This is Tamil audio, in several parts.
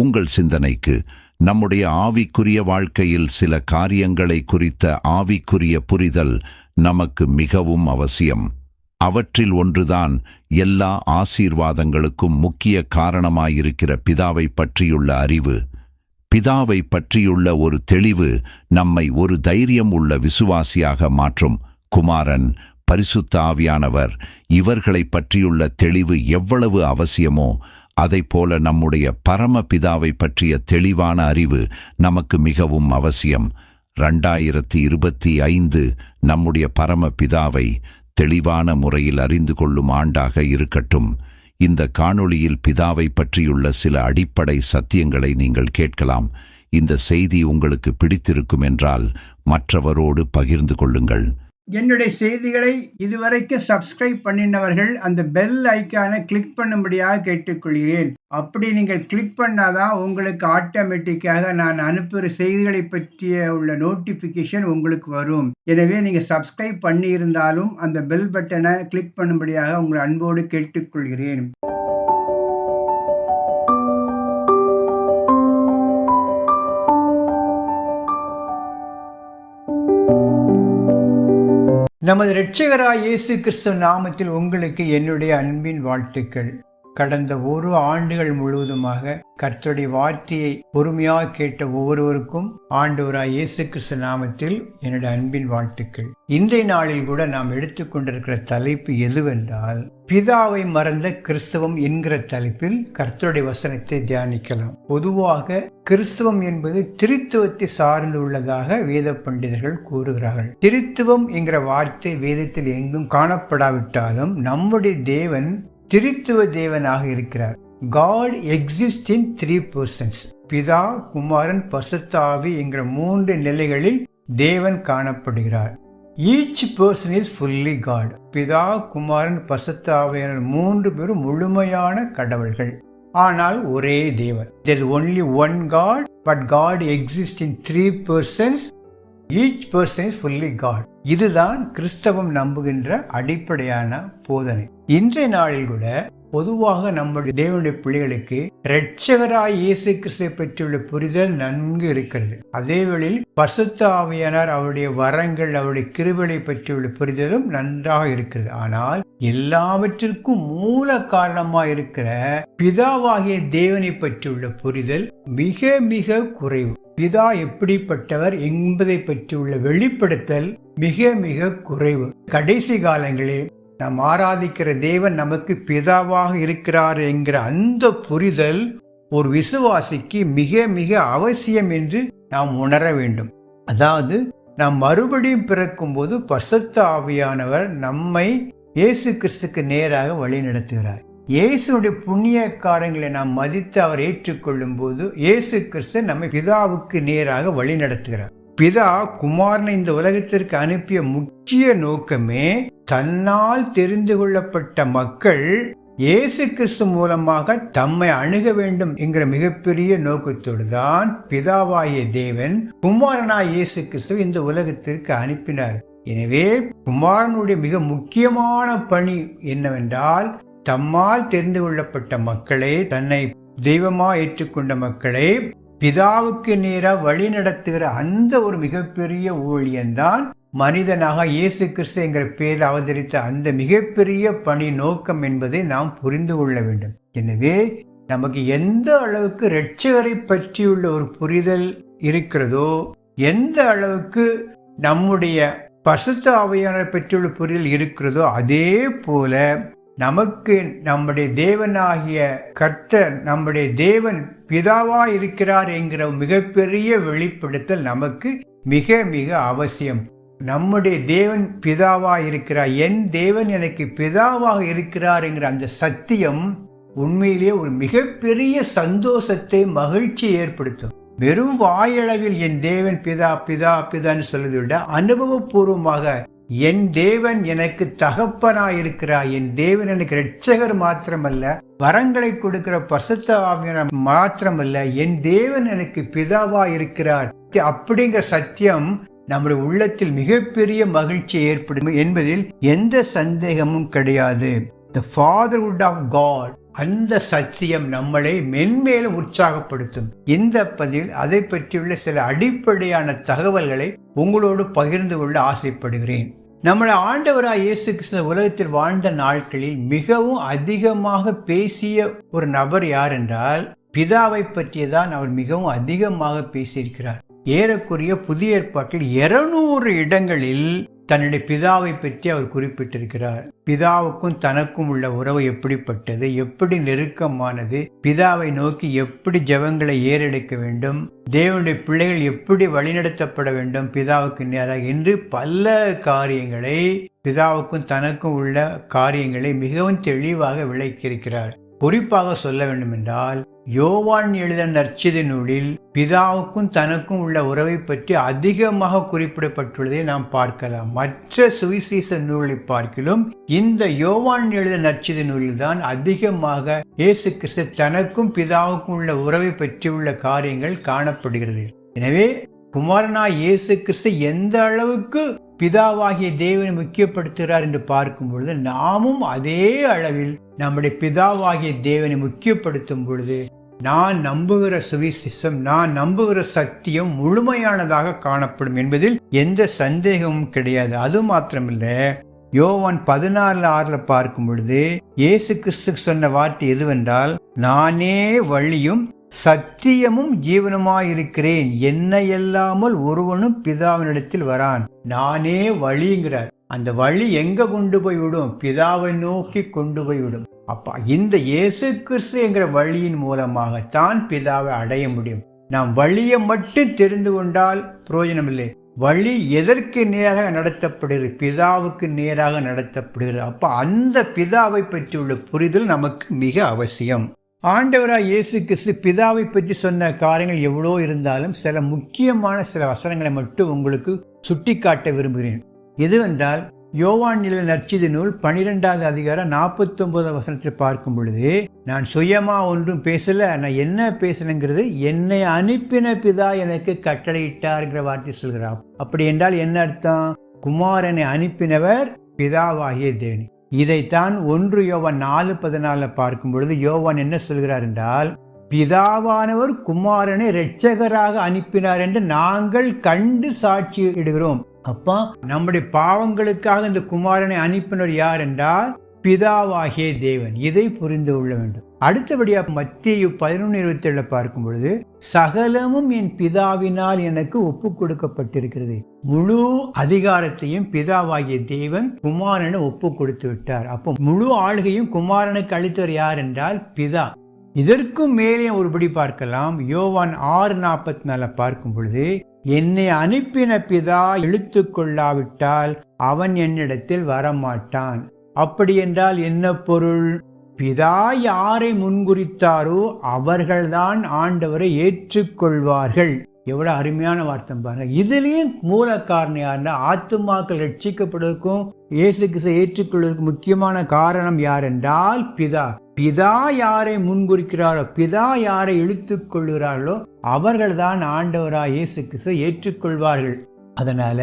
உங்கள் சிந்தனைக்கு நம்முடைய ஆவிக்குரிய வாழ்க்கையில் சில காரியங்களை குறித்த ஆவிக்குரிய புரிதல் நமக்கு மிகவும் அவசியம். அவற்றில் ஒன்றுதான் எல்லா ஆசீர்வாதங்களுக்கும் முக்கிய காரணமாயிருக்கிற பிதாவை பற்றியுள்ள அறிவு. பிதாவை பற்றியுள்ள ஒரு தெளிவு நம்மை ஒரு தைரியம் உள்ள விசுவாசியாக மாற்றும். குமாரன் பரிசுத்த ஆவியானவர் இவர்களை பற்றியுள்ள தெளிவு எவ்வளவு அவசியமோ அதைப்போல நம்முடைய பரம பிதாவை பற்றிய தெளிவான அறிவு நமக்கு மிகவும் அவசியம். ரெண்டாயிரத்தி இருபத்தி ஐந்து நம்முடைய பரம பிதாவை தெளிவான முறையில் அறிந்து கொள்ளும் ஆண்டாக இருக்கட்டும். இந்த காணொளியில் பிதாவை பற்றியுள்ள சில அடிப்படை சத்தியங்களை நீங்கள் கேட்கலாம். இந்த செய்தி உங்களுக்கு பிடித்திருக்கும் என்றால் மற்றவரோடு பகிர்ந்து கொள்ளுங்கள். என்னுடைய செய்திகளை இதுவரைக்கும் சப்ஸ்கிரைப் பண்ணினவர்கள் அந்த பெல் ஐக்கானை கிளிக் பண்ணும்படியாக கேட்டுக்கொள்கிறேன். அப்படி நீங்கள் கிளிக் பண்ணாதான் உங்களுக்கு ஆட்டோமேட்டிக்காக நான் அனுப்புகிற செய்திகளை பற்றிய உள்ள நோட்டிஃபிகேஷன் உங்களுக்கு வரும். எனவே நீங்கள் சப்ஸ்கிரைப் பண்ணியிருந்தாலும் அந்த பெல் பட்டனை கிளிக் பண்ணும்படியாக உங்கள் அன்போடு கேட்டுக்கொள்கிறேன். நமது இரட்சகராய் இயேசு கிறிஸ்துவ நாமத்தில் உங்களுக்கு என்னுடைய அன்பின் வாழ்த்துக்கள். கடந்த ஒரு ஆண்டுகள் முழுவதுமாக கர்த்தருடைய வார்த்தையை பொறுமையாக கேட்ட ஒவ்வொருவருக்கும் ஆண்டவராய் இயேசு கிறிஸ்து நாமத்தில் என்னுடைய அன்பின் வாழ்த்துக்கள். இன்றைய நாளில் கூட நாம் எடுத்துக்கொண்டிருக்கிற தலைப்பு எதுவென்றால் பிதாவை மறந்த கிறிஸ்தவம் என்கிற தலைப்பில் கர்த்தருடைய வசனத்தை தியானிக்கலாம். பொதுவாக கிறிஸ்தவம் என்பது திருத்துவத்தை சார்ந்து உள்ளதாக வேத பண்டிதர்கள் கூறுகிறார்கள். திருத்துவம் என்கிற வார்த்தை வேதத்தில் எங்கும் காணப்படாவிட்டாலும் நம்முடைய தேவன் திருத்துவ தேவனாக இருக்கிறார். God exist in three persons பிதா குமாரன் பசுத்தாவி என்கிற மூன்று நிலைகளில் தேவன் காணப்படுகிறார். Each person is fully God பிதா குமாரன் பசுத்தாவியர் மூன்று பேரும் முழுமையான கடவுள்கள். ஆனால் ஒரே தேவன். There only one God but God exist in three persons each person is fully God இதுதான் கிறிஸ்தவம் நம்புகின்ற அடிப்படையான போதனை. இன்றைய நாளில் கூட பொதுவாக நம்முடைய தேவனுடைய பிள்ளைகளுக்கு இரட்சகராய் இயேசு கிறிஸ்துவை பற்றியுள்ள புரிதல் நன்கு இருக்கிறது. அதே வேளையில் பசுத்த ஆவியானார் அவருடைய வரங்கள் அவருடைய கிருபலை பற்றியுள்ள புரிதலும் நன்றாக இருக்கிறது. ஆனால் எல்லாவற்றிற்கும் மூல காரணமாக இருக்கிற பிதாவாகிய தேவனை பற்றியுள்ள புரிதல் மிக மிக குறைவு. பிதா எப்படிப்பட்டவர் என்பதை பற்றியுள்ள வெளிப்படுத்தல் மிக மிக குறைவு. கடைசி காலங்களில் நாம் ஆராதிக்கிற தேவன் நமக்கு பிதாவாக இருக்கிறார் என்கிற அந்த புரிதல் ஒரு விசுவாசிக்கு மிக மிக அவசியம் என்று நாம் உணர வேண்டும். அதாவது நாம் மறுபடியும் பிறக்கும்போது பசத்த ஆவியானவர் நம்மை இயேசு கிறிஸ்துக்கு நேராக வழி நடத்துகிறார் இயேசுடைய புண்ணிய காரங்களை நாம் மதித்து அவர் ஏற்றுக்கொள்ளும் போது இயேசு கிறிஸ்து நம்மை பிதாவுக்கு நேராக வழி நடத்துகிறார். பிதா குமாரனை இந்த உலகத்திற்கு அனுப்பிய முக்கிய நோக்கமே தன்னால் தெரிந்து கொள்ளப்பட்ட மக்கள் இயேசு கிறிஸ்து மூலமாக தம்மை அணுக வேண்டும் என்கிற மிகப்பெரிய நோக்கத்தோடு தான் பிதாவாய தேவன் குமாரனாய் இயேசு கிறிஸ்து இந்த உலகத்திற்கு அனுப்பினார். எனவே குமாரனுடைய மிக முக்கியமான பணி என்னவென்றால் தம்மால் தெரிந்து கொள்ளப்பட்ட மக்களே தன்னை தெய்வமா ஏற்றுக்கொண்ட மக்களை பிதாவுக்கு நேராக வழி நடத்துகிற அந்த ஒரு மிகப்பெரிய ஊழியன்தான் மனிதனாக இயேசு கிறிஸ்து என்கிற பேரில் அவதரித்த அந்த மிகப்பெரிய பணி நோக்கம் என்பதை நாம் புரிந்து கொள்ள வேண்டும். எனவே நமக்கு எந்த அளவுக்கு இரட்சகரை பற்றியுள்ள ஒரு புரிதல் இருக்கிறதோ எந்த அளவுக்கு நம்முடைய பசுத்த அவையானரை பற்றியுள்ள புரிதல் இருக்கிறதோ அதே போல நமக்கு நம்முடைய தேவனாகிய கர்த்தர் நம்முடைய தேவன் பிதாவா இருக்கிறார் என்கிற மிகப்பெரிய வெளிப்படுத்தல் நமக்கு மிக மிக அவசியம். நம்முடைய தேவன் பிதாவா இருக்கிறார் என் தேவன் எனக்கு பிதாவாக இருக்கிறார் என்கிற அந்த சத்தியம் உண்மையிலேயே ஒரு மிகப்பெரிய சந்தோஷத்தை மகிழ்ச்சி ஏற்படுத்தும். வெறும் வாயளவில் என் தேவன் பிதா பிதா பிதான்னு சொல்வதை விட அனுபவபூர்வமாக என் தேவன் எனக்கு தகப்பனாயிருக்கிறார். என் தேவன் எனக்கு இரட்சகர் மாத்திரமல்ல வரங்களை கொடுக்கிற பசுத்த ஆவியன மாத்திரமல்ல. என் தேவன் எனக்கு பிதாவா இருக்கிறார் அப்படிங்கிற சத்தியம் நம்முடைய உள்ளத்தில் மிகப்பெரிய மகிழ்ச்சி ஏற்படும் என்பதில் எந்த சந்தேகமும் கிடையாது. த ஃபாதர்ஹுட் ஆஃப் காட் அந்த சத்தியம் நம்மளை மென்மேலும் உற்சாகப்படுத்தும். இந்த பதிவில் அதை பற்றியுள்ள சில அடிப்படையான தகவல்களை உங்களோடு பகிர்ந்து கொள்ள ஆசைப்படுகிறேன். நம்மளை ஆண்டவராய் இயேசு கிருஷ்ண உலகத்தில் வாழ்ந்த நாட்களில் மிகவும் அதிகமாக பேசிய ஒரு நபர் யார் என்றால் பிதாவை பற்றியதான் அவர் மிகவும் அதிகமாக பேசியிருக்கிறார். ஏறக்குறைய புதிய ஏற்பாட்டில் இருநூறு இடங்களில் தன்னுடைய பிதாவை பற்றி அவர் குறிப்பிட்டிருக்கிறார். பிதாவுக்கும் தனக்கும் உள்ள உறவு எப்படிப்பட்டது? எப்படி நெருக்கமானது? பிதாவை நோக்கி எப்படி ஜெபங்களை ஏறெடுக்க வேண்டும்? தேவனுடைய பிள்ளைகள் எப்படி வழிநடத்தப்பட வேண்டும்? பிதாவுக்கு நேராக என்று பல காரியங்களை பிதாவுக்கும் தனக்கும் உள்ள காரியங்களை மிகவும் தெளிவாக விளக்கியிருக்கிறார். குறிப்பாக சொல்ல வேண்டுமென்றால் யோவான் எழுத நற்சித நூலில் பிதாவுக்கும் தனக்கும் உள்ள உறவை பற்றி அதிகமாக குறிப்பிடப்பட்டுள்ளதை நாம் பார்க்கலாம். மற்ற சுவிசேஷ நூலை பார்க்கிலும் இந்த யோவான் எழுத நற்சித நூலில்தான் அதிகமாக இயேசு கிறிஸ்து தனக்கும் பிதாவுக்கும் உள்ள உறவை பற்றியுள்ள காரியங்கள் காணப்படுகிறது. எனவே குமாரனா இயேசு கிறிஸ்து எந்த அளவுக்கு பிதாவாகிய தேவனை முக்கியப்படுத்துகிறார் என்று பார்க்கும் பொழுது நாமும் அதே அளவில் நம்முடைய பிதாவாகிய தேவனை முக்கியப்படுத்தும் பொழுது நான் நம்புகிற சுவிசிசம் நான் நம்புகிற சத்தியம் முழுமையானதாக காணப்படும் என்பதில் எந்த சந்தேகமும் கிடையாது. அது மாத்திரமில்ல யோவான் பதினாறுல ஆறுல பார்க்கும் பொழுது இயேசு கிறிஸ்து சொன்ன வார்த்தை எதுவென்றால் நானே வழியும் சத்தியமும் ஜீவனுமாயிருக்கிறேன். என்னை இல்லாமல் ஒருவனும் பிதாவினிடத்தில் வரான். நானே வழிங்கிறார். அந்த வழி எங்க கொண்டு போய் விடும் பிதாவை நோக்கி கொண்டு போய் விடும் அப்பா இந்த இயேசு கிறிஸ்து என்கிற வழியின் மூலமாகத்தான் பிதாவை அடைய முடியும். நாம் வழியை மட்டும் தெரிந்து கொண்டால் பிரயோஜனம் இல்லை வழி எதற்கு நேராக நடத்தப்படுகிறது? பிதாவுக்கு நேராக நடத்தப்படுகிறது. அப்ப அந்த பிதாவை பற்றியுள்ள புரிதல் நமக்கு மிக அவசியம். ஆண்டவராக இயேசு கிறிஸ்து பிதாவை பற்றி சொன்ன காரியங்கள் எவ்வளோ இருந்தாலும் சில முக்கியமான சில வசனங்களை மட்டும் உங்களுக்கு சுட்டிக்காட்ட விரும்புகிறேன். எதுவென்றால் யோவான் நில நற்சிது நூல் பனிரெண்டாவது அதிகாரம் நாற்பத்தொம்போது வசனத்தில் பார்க்கும் பொழுது நான் சுயமாக ஒன்றும் பேசலை நான் என்ன பேசணுங்கிறது என்னை அனுப்பின பிதா எனக்கு கட்டளையிட்டார்ங்கிற வார்த்தை சொல்கிறார். அப்படி என்றால் என்ன அர்த்தம்? குமாரனை அனுப்பினவர் பிதாவாகிய தேவனி. இதைத்தான் ஒன்று யோவான் நாலு பதினாலில் பார்க்கும் பொழுது யோவான் என்ன சொல்கிறார் என்றால் பிதாவானவர் குமாரனை இரட்சகராக அனுப்பினார் என்று நாங்கள் கண்டு சாட்சி இடுகிறோம். அப்பா நம்முடைய பாவங்களுக்காக இந்த குமாரனை அனுப்பினர் யார் என்றால் பிதாவாகிய தேவன். இதை புரிந்து கொள்ள வேண்டும். அடுத்தபடியாக மத்திய பதினொன்று இருபத்தி பார்க்கும் பொழுது சகலமும் என் பிதாவினால் எனக்கு ஒப்பு கொடுக்கப்பட்டிருக்கிறது. முழு அதிகாரத்தையும் பிதாவாகிய தேவன் குமாரனை ஒப்பு கொடுத்து விட்டார். அப்போ முழு ஆளுகையும் குமாரனுக்கு அளித்தவர் யார் என்றால் பிதா. இதற்கும் மேலே ஒருபடி பார்க்கலாம். யோவான் ஆறு நாற்பத்தி நாலு பார்க்கும் பொழுது என்னை அனுப்பின பிதா இழுத்து கொள்ளாவிட்டால் அவன் என்னிடத்தில் வரமாட்டான். அப்படி என்றால் என்ன பொருள்? பிதா யாரை முன்குறித்தாரோ அவர்கள்தான் ஆண்டவரை ஏற்றுக்கொள்வார்கள். எவ்வளோ அருமையான வார்த்தை பாருங்க. இதுலயும் மூல காரணம் யாருன்னா ஆத்துமாக்கள் ரட்சிக்கப்படுவதற்கும் இயேசு கிறிஸ்து ஏற்றுக்கொள்வதற்கு முக்கியமான காரணம் யார் என்றால் பிதா. பிதா யாரை முன்குறிக்கிறாரோ பிதா யாரை இழுத்து கொள்கிறார்களோ அவர்கள்தான் ஆண்டவராக இயேசு கிறிஸ்து ஏற்றுக்கொள்வார்கள். அதனால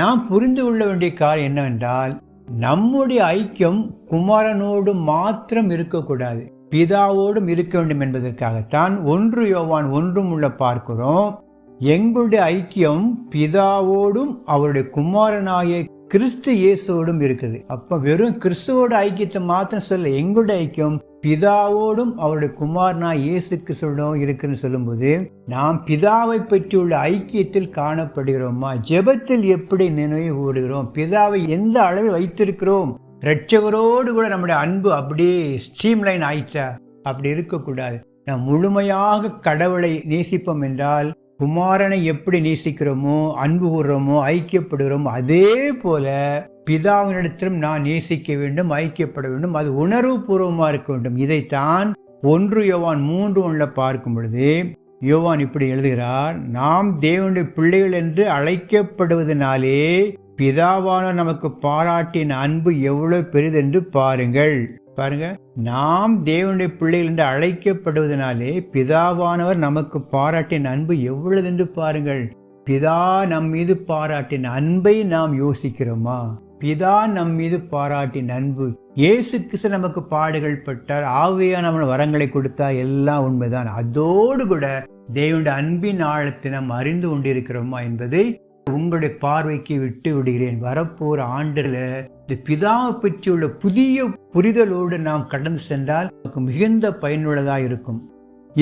நாம் புரிந்து கொள்ள வேண்டிய காரியம் என்னவென்றால் நம்முடைய ஐக்கியம் குமாரனோடு மாத்திரம் இருக்கக்கூடாது. பிதாவோடும் இருக்க வேண்டும் என்பதற்காகத்தான் ஒன்று யோவான் ஒன்றும் உள்ள பார்க்கிறோம். எங்களுடைய ஐக்கியம் பிதாவோடும் அவருடைய குமாரனாகிய கிறிஸ்து இயேசுவோடும் இருக்குது. அப்போ வெறும் கிறிஸ்துவோட ஐக்கியத்தை மாத்திரம் சொல்ல எங்களுடைய ஐக்கியம் பிதாவோடும் அவருடைய குமாரனா இயேசு கிறிஸ்துவோடும் இருக்குன்னு சொல்லும்போது நாம் பிதாவை பற்றியுள்ள ஐக்கியத்தில் காணப்படுகிறோமா? ஜெபத்தில் எப்படி நினைவு கூறுகிறோம்? பிதாவை எந்த அளவில் வைத்திருக்கிறோம்? ரட்சகரோடு கூட நம்முடைய அன்பு அப்படியே ஸ்ட்ரீம்லைன் ஆயிட்டா அப்படி இருக்கக்கூடாது. நாம் முழுமையாக கடவுளை நேசிப்போம் என்றால் குமாரனை எப்படி நேசிக்கிறோமோ அன்பு கூறுறோமோ ஐக்கியப்படுகிறோமோ அதே போல பிதாவினிடத்திலும் நான் நேசிக்க வேண்டும் ஐக்கியப்பட வேண்டும் அது உணர்வு பூர்வமாக இருக்க வேண்டும். இதைத்தான் ஒன்று யோவான் மூன்று ஒன்றில் பார்க்கும் பொழுது யோவான் இப்படி எழுதுகிறார் நாம் தேவனுடைய பிள்ளைகள் என்று அழைக்கப்படுவதனாலே பிதாவான நமக்கு பாராட்டின் அன்பு எவ்வளவு பெரிதென்று பாருங்கள். பாருங்க நாம் தேவனுடைய பிள்ளைகள் என்று அழைக்கப்படுவதனாலே பிதாவானவர் நமக்கு பாராட்டின் அன்பு எவ்வளவு என்று பாருங்கள். பிதா நம் மீது பாராட்டின் அன்பை நாம் யோசிக்கிறோமா? பிதா நம் மீது பாராட்டின அன்பு இயேசு கிறிஸ்து நமக்கு பாடுகள் பட்டார். ஆவியான வரங்களை கொடுத்தா எல்லாம் உண்மைதான். அதோடு கூட தேவனுடைய அன்பின் ஆழத்தை நாம் அறிந்து கொண்டிருக்கிறோமா என்பதை உங்களுடைய பார்வைக்கு விட்டு விடுகிறேன். வரப்போற ஆண்டுல இந்த பிதாவை பற்றியுள்ள புதிய புரிதலோடு நாம் கடந்து சென்றால் நமக்கு மிகுந்த பயனுள்ளதாக இருக்கும்.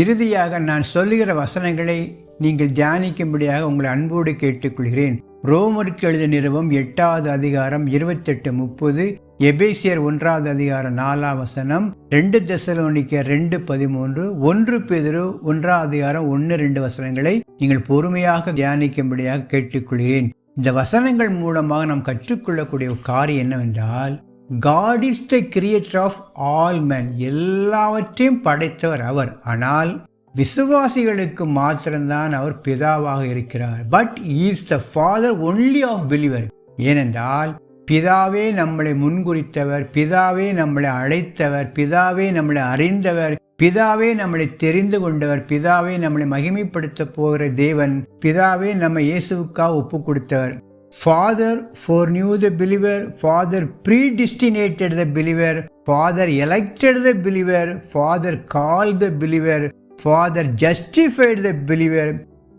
இறுதியாக நான் சொல்லுகிற வசனங்களை நீங்கள் தியானிக்கும்படியாக உங்களை அன்போடு கேட்டுக்கொள்கிறேன். ரோமருக்கு எழுத நிறுவம் எட்டாவது அதிகாரம் இருபத்தெட்டு முப்பது எபேசியர் ஒன்றாவது அதிகாரம் நாலாம் வசனம் ரெண்டு தசலோனிக்க ரெண்டு பதிமூன்று ஒன்று பெதிரு ஒன்றாவது அதிகாரம் ஒன்று ரெண்டு வசனங்களை நீங்கள் பொறுமையாக தியானிக்கும்படியாக கேட்டுக்கொள்கிறேன். இந்த வசனங்கள் மூலமாக நாம் கற்றுக்கொள்ளக்கூடிய ஒரு காரியம் என்னவென்றால் God is the creator of all man எல்லாவற்றையும் படைத்தவர் அவர். ஆனால் விசுவாசிகளுக்கு மாத்திரம்தான் அவர் பிதாவாக இருக்கிறார். But is the father only of believer ஏனென்றால் பிதாவே நம்மளை முன்குறித்தவர் பிதாவே நம்மளை அழைத்தவர் பிதாவே நம்மளை அறிந்தவர் பிதாவே நம்மளை தெரிந்து கொண்டவர் பிதாவே நம்மளை மகிமைப்படுத்த போகிற தேவன் பிதாவே நம்ம இயேசுவுக்காக ஒப்பு கொடுத்தவர். Father foreknew the believer father predestinated the believer father elected the believer father call the believer father justified the believer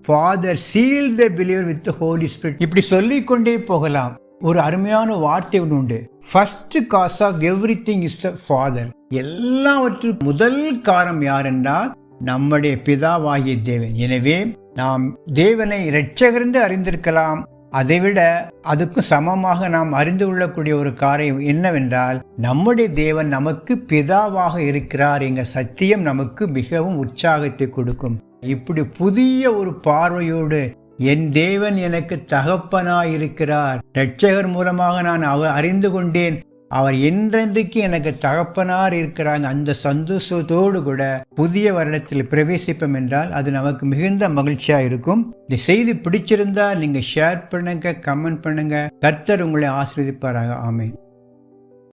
father seal the believer with Holy Spirit இப்படி சொல்லிக்கொண்டே போகலாம். ஒரு அருமையான வார்த்தை ஒன்று உண்டு. First cause of everything is the father எல்லாவற்றுக்கும் முதல் காரணம் யார் என்றால் நம்முடைய பிதாவாகிய தேவன். எனவே நாம் தேவனை இரட்சகரென்று அறிந்திருக்கலாம். அதைவிட அதுக்கும் சமமாக நாம் அறிந்து கொள்ளக்கூடிய ஒரு காரியம் என்னவென்றால் நம்முடைய தேவன் நமக்கு பிதாவாக இருக்கிறார் என்ற சத்தியம் நமக்கு மிகவும் உற்சாகத்தை கொடுக்கும். இப்படி புதிய ஒரு பார்வையோடு என் தேவன் எனக்கு தகப்பனாயிருக்கிறார். இரட்சகர் மூலமாக நான் அவர் அறிந்து கொண்டேன். அவர் என்றென்றைக்கு எனக்கு தகப்பனார் இருக்கிறாங்க அந்த சந்தோஷத்தோடு கூட புதிய வருடத்தில் பிரவேசிப்போம் என்றால் அது நமக்கு மிகுந்த மகிழ்ச்சியா இருக்கும். இந்த செய்தி பிடிச்சிருந்தா நீங்க ஷேர் பண்ணுங்க கமெண்ட் பண்ணுங்க. கர்த்தர் உங்களை ஆசிரியப்பாராக ஆமேன்.